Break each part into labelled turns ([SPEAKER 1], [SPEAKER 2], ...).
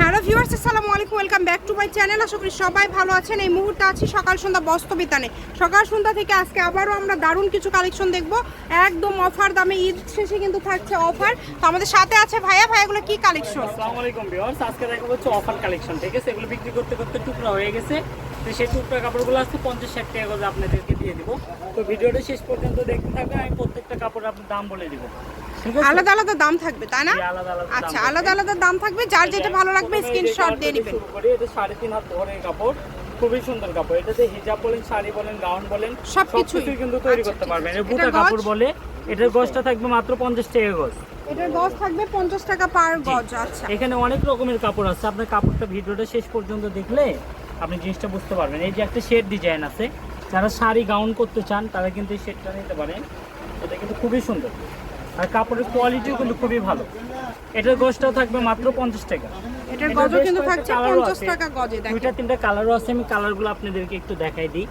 [SPEAKER 1] Hello viewers, আসসালামু আলাইকুম, welcome back to my channel. আশা করি সবাই ভালো আছেন। এই মুহূর্তে আছি সকাল সন্ধ্যা বস্তবিতানে সকাল সন্ধ্যা থেকে আজকে আবারও আমরা দারুণ কিছু কালেকশন দেখব। একদম অফার দামে ঈদ শেষে কিন্তু থাকছে অফার। তো আমাদের সাথে আছে ভাইয়া। ভাইয়াগুলো কি কালেকশন?
[SPEAKER 2] আসসালামু আলাইকুম ভিউয়ার্স, আজকে দেখাবো হচ্ছে অফার কালেকশন, ঠিক আছে? এগুলো বিক্রি করতে করতে টুকরা হয়ে গেছে। তো সেই টুকরা কাপড়গুলো আছে পঞ্চাশ ষাট টাকা করে আপনাদেরকে দিয়ে দিব। তো ভিডিওটা শেষ পর্যন্ত দেখতে থাকবেন। আমি প্রত্যেকটা কাপড়ের আপনার দাম বলে দিব।
[SPEAKER 1] আলাদা আলাদা দাম থাকবে তাই না? আচ্ছা আলাদা আলাদা দাম থাকবে যার যেটা ভালো লাগবে স্ক্রিনশট দিয়ে নেবেন।
[SPEAKER 2] এটা সাড়ে তিন হাত ধরের কাপড় খুবই সুন্দর কাপড়। এটাতে হিজাব বলেন শাড়ি বলেন গাউন বলেন সবকিছু কিন্তু তৈরি
[SPEAKER 1] আচ্ছা,
[SPEAKER 2] করতে পারবেন। বুটা কাপড় বলে এটার গজটা থাকবে মাত্র পঞ্চাশ টাকা গজ।
[SPEAKER 1] এটার গজ থাকবে পঞ্চাশ টাকা পার গজ আচ্ছা।
[SPEAKER 2] এখানে অনেক রকমের কাপড় আছে। আপনার কাপড়টা ভিডিওটা শেষ পর্যন্ত দেখলে আপনি জিনিসটা বুঝতে পারবেন। এই যে একটা শেড ডিজাইন আছে যারা শাড়ি গাউন করতে চান তারা কিন্তু এই শেডটা নিতে পারেন। এটা কিন্তু খুবই সুন্দর। আর কাপড়ের কোয়ালিটিও কিন্তু খুবই ভালো। এটার গজটাও থাকবে মাত্র পঞ্চাশ টাকা।
[SPEAKER 1] এটার গজও কিন্তু থাকছে পঞ্চাশ। টাকা গজে
[SPEAKER 2] দুইটা তিনটা কালারও আছে আমি কালারগুলো আপনাদেরকে একটু দেখাই দিই।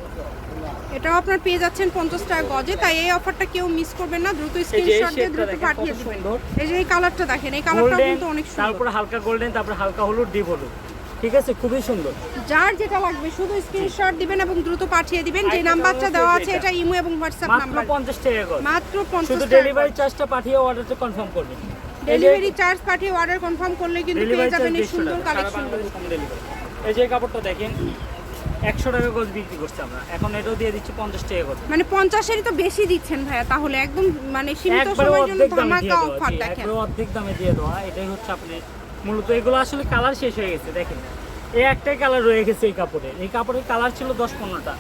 [SPEAKER 1] এটাও আপনার পেয়ে যাচ্ছেন পঞ্চাশ টাকা গজে তাই এই অফারটা কেউ মিস করবেন না দ্রুত স্ক্রিনশট দিয়ে দ্রুত পাঠিয়ে দেবেন। এই যে এই কালারটা দেখেন এই
[SPEAKER 2] গোল্ডেন
[SPEAKER 1] কিন্তু অনেক সুন্দর।
[SPEAKER 2] তারপর হালকা গোল্ডেন তারপর হালকা হলুদ ডিপ হলুদ ঠিক আছে? খুবই সুন্দর।
[SPEAKER 1] যার যেটা লাগবে শুধু স্ক্রিনশট দিবেন এবং দ্রুত পাঠিয়ে দিবেন। যে নাম্বারটা দেওয়া
[SPEAKER 2] আছে এটা।
[SPEAKER 1] ইমো এবং হোয়াটসঅ্যাপ
[SPEAKER 2] মাত্র
[SPEAKER 1] নাম্বার
[SPEAKER 2] পঞ্চাশ টাকা গজ
[SPEAKER 1] মাত্র পঞ্চাশ
[SPEAKER 2] শুধু ডেলিভারি চার্জটা পাঠিয়ে অর্ডারটা কনফার্ম করবেন
[SPEAKER 1] ডেলিভারি চার্জ পাঠিয়ে অর্ডার কনফার্ম করলে কিন্তু পেয়ে যাবেন এই সুন্দর কালেকশন
[SPEAKER 2] এই যে কাপড়টা দেখেন একশো টাকা গজ বিক্রি করছি আমরা। এখন এটাও দিয়ে দিচ্ছি পঞ্চাশ টাকা গজ।
[SPEAKER 1] মানে পঞ্চাশেরই তো বেশি দিচ্ছেন ভাইয়া তাহলে একদম মানে সীমিত সময়ের জন্য ধামাকা অফার দেখেন।
[SPEAKER 2] অর্ধেক দামে দিয়ে দেওয়া। এটাই হচ্ছে আপনি মূলত এগুলো আসলে কালার শেষ হয়ে গেছে দেখেন। এই একটাই কালার রয়ে গেছে এই কাপড়ে। এই কাপড়ের কালার ছিল দশ পনেরোটা।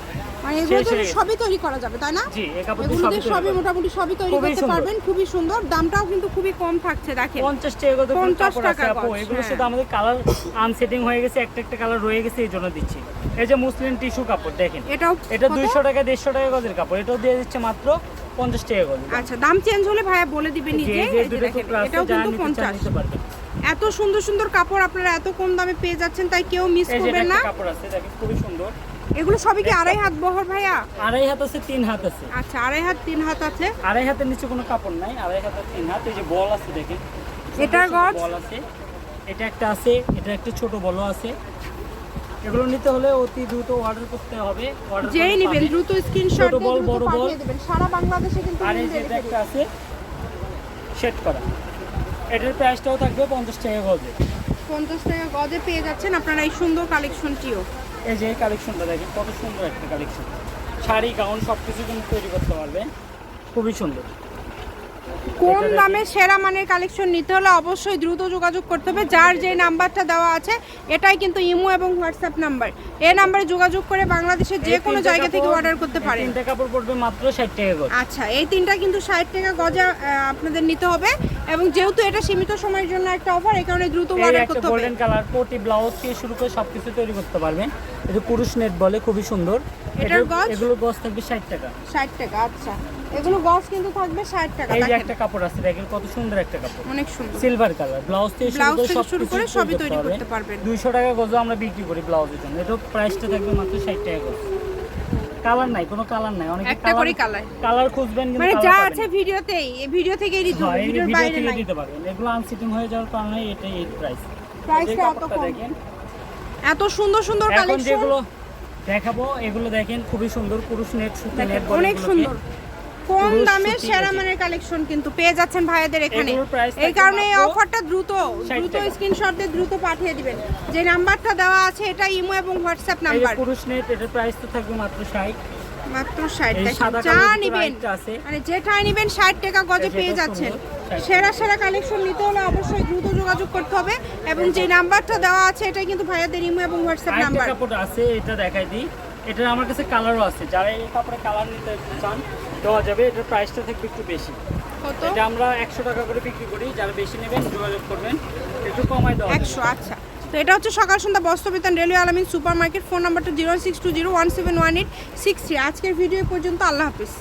[SPEAKER 1] মানে এগুলো তো সবই তৈরি করা যাবে তাই না?
[SPEAKER 2] জি এই কাপড়
[SPEAKER 1] দিয়ে সবই
[SPEAKER 2] সবই
[SPEAKER 1] মোটামুটি সবই তৈরি
[SPEAKER 2] খুবই
[SPEAKER 1] করতে পারবেন খুবই সুন্দর। দামটাও কিন্তু খুবই কম থাকছে দেখেন।
[SPEAKER 2] পঞ্চাশ টাকা গজ
[SPEAKER 1] 50 টাকা
[SPEAKER 2] আপু।
[SPEAKER 1] গজ,
[SPEAKER 2] এগুলোর
[SPEAKER 1] হ্যাঁ।
[SPEAKER 2] আমাদের কালার আনসেটিং হয়ে গেছে একটা একটা কালার রয়ে গেছে এই জন্য দিচ্ছি। এই যে মুসলিম টিস্যু কাপড় দেখেন।
[SPEAKER 1] এটাও
[SPEAKER 2] এটা
[SPEAKER 1] কত?
[SPEAKER 2] দুইশো টাকা দেড়শো টাকা গজের কাপড়। এটাও দিয়ে দিচ্ছে মাত্র পঞ্চাশ টাকা গজ।
[SPEAKER 1] আচ্ছা দাম চেঞ্জ হলে ভাইয়া বলে দিবে নিজে। এটাও কিন্তু
[SPEAKER 2] নিতে পারবেন।
[SPEAKER 1] এত সুন্দর সুন্দর কাপড় আপনারা এত কম দামে পেয়ে যাচ্ছেন তাই কেউ মিস করবেন না।
[SPEAKER 2] কাপড় আছে দেখেন খুবই সুন্দর।
[SPEAKER 1] এগুলো সবই কি আড়াই হাত বহর ভাইয়া?
[SPEAKER 2] আড়াই হাত আছে তিন হাত আছে।
[SPEAKER 1] আচ্ছা আড়াই হাত তিন হাত আছে।
[SPEAKER 2] আড়াই হাতের নিচে কোনো কাপড় নাই আড়াই হাত আর তিন হাত এই যে বল আছে দেখেন।
[SPEAKER 1] এটার গজ?
[SPEAKER 2] বল আছে। এটা একটা আছে এটা একটা ছোট বলও আছে। এগুলো নিতে হলে অতি দ্রুত অর্ডার করতে হবে।
[SPEAKER 1] যেই নেবেন দ্রুত স্ক্রিনশট দিয়ে
[SPEAKER 2] বল, বড় বল।
[SPEAKER 1] সারা বাংলাদেশে কিন্তু
[SPEAKER 2] আর এই যে একটা আছে সেট করা। এটার প্রাইসটাও থাকবে পঞ্চাশ টাকা গজে।
[SPEAKER 1] পঞ্চাশ টাকা গজে পেয়ে যাচ্ছেন আপনারা এই সুন্দর কালেকশনটিও
[SPEAKER 2] এই যে কালেকশনটা দেখেন কত সুন্দর একটা কালেকশন শাড়ি গাউন সব কিছু কিন্তু তৈরি করতে পারবে খুবই সুন্দর।
[SPEAKER 1] কোন দামে সেরা মানের কালেকশন নিতে হলে অবশ্যই দ্রুত যোগাযোগ করতে হবে। যার যে নাম্বারটা দেওয়া আছে এটাই কিন্তু ইমো এবং হোয়াটসঅ্যাপ নাম্বার। এই নাম্বারে যোগাযোগ করে বাংলাদেশের যে কোনো জায়গা থেকে অর্ডার করতে পারেন।
[SPEAKER 2] তিনটা কাপড় পড়বে মাত্র ষাট টাকা গজ।
[SPEAKER 1] আচ্ছা এই তিনটা কিন্তু ষাট টাকা গজে আপনাদের নিতে হবে। এবং যেহেতু এটা সীমিত সময়ের জন্য একটা অফার এই কারণে দ্রুত অর্ডার করতে হবে।
[SPEAKER 2] গোল্ডেন কালার কোটি ব্লাউজ থেকে শুরু করে সবকিছু তৈরি করতে পারবেন এটা পুরুষ নেট বলে খুবই সুন্দর।
[SPEAKER 1] এটার
[SPEAKER 2] এটার-
[SPEAKER 1] গজ?
[SPEAKER 2] এগুলো গজ থাকবে ষাট টাকা।
[SPEAKER 1] ষাট টাকা আচ্ছা। এগুলো গজ কিন্তু থাকবে ষাট টাকা।
[SPEAKER 2] এই একটা কাপড় আছে দেখেন কত সুন্দর একটা কাপড়।
[SPEAKER 1] অনেক সুন্দর।
[SPEAKER 2] সিলভার কালার ব্লাউজ থেকে শুরু করে
[SPEAKER 1] থেকে শুরু করে সবই তৈরি করতে পারবেন।
[SPEAKER 2] দুইশো টাকা গজও আমরা বিক্রি করি ব্লাউজের জন্য। এটা প্রাইসটা থাকবে মাত্র ষাট টাকা গজ। কালার নাই কোনো কালার নাই। অনেক
[SPEAKER 1] একটা করে কালার
[SPEAKER 2] কালার খুঁজবেন কিন্তু
[SPEAKER 1] মানে যা আছে ভিডিওতেই এই ভিডিও থেকেই দিতে হবে
[SPEAKER 2] হ্যাঁ,
[SPEAKER 1] ভিডিওর বাইরে
[SPEAKER 2] থেকে
[SPEAKER 1] নাই।
[SPEAKER 2] দিতে পারবেন। এগুলো আনসিটিং হয়ে যাওয়ার কারণে এটাই এই প্রাইস
[SPEAKER 1] প্রাইসটা এত কম। এত সুন্দর সুন্দর
[SPEAKER 2] এখন
[SPEAKER 1] কালেকশন
[SPEAKER 2] যেগুলো দেখাবো এগুলো দেখেন খুবই সুন্দর পুরুষ নেট সুতি নেট
[SPEAKER 1] অনেক সুন্দর। কম দামে সেরা মানের কালেকশন কিন্তু পেয়ে যাচ্ছেন ভাইয়াদের এখানে। এই কারণে এই অফারটা দ্রুত দ্রুত স্ক্রিনশট দিয়ে দ্রুত পাঠিয়ে দিবেন। যে নাম্বারটা দেওয়া আছে এটা ইমো এবং হোয়াটসঅ্যাপ নাম্বার
[SPEAKER 2] পুরুষ নেট এটার প্রাইস তো থাকবে মাত্র ষাট।
[SPEAKER 1] মাত্র ষাট
[SPEAKER 2] এই
[SPEAKER 1] টাকা যা নিবেন। মানে যেটাই নিবেন ষাট টাকা গজে পেয়ে যাচ্ছেন। সেরা সেরা কালেকশন নিতে হলে অবশ্যই দ্রুত যোগাযোগ করতে হবে। এবং যে নাম্বারটা দেওয়া আছে এটা কিন্তু ভাইয়াদের ইমো এবং হোয়াটসঅ্যাপ নাম্বার
[SPEAKER 2] আছে এটা দেখাই দিই। এটা আমার কাছে কালারও আছে। যারা এই কাপড়ে কালার নিতে চান দেওয়া যাবে। এটার প্রাইসটা থাকবে একটু বেশি। এটা আমরা একশো টাকা করে বিক্রি করি। যারা বেশি নেবেন যোগাযোগ করবেন। একটু কমাই দেওয়া
[SPEAKER 1] একশো আচ্ছা। তো এটা হচ্ছে সকাল সন্ধ্যা বস্ত্রবিতান railway Alamin super market phone নাম্বারটা zero six two zero one seven one eight six three. আজকের ভিডিও পর্যন্ত আল্লাহ হাফিজ।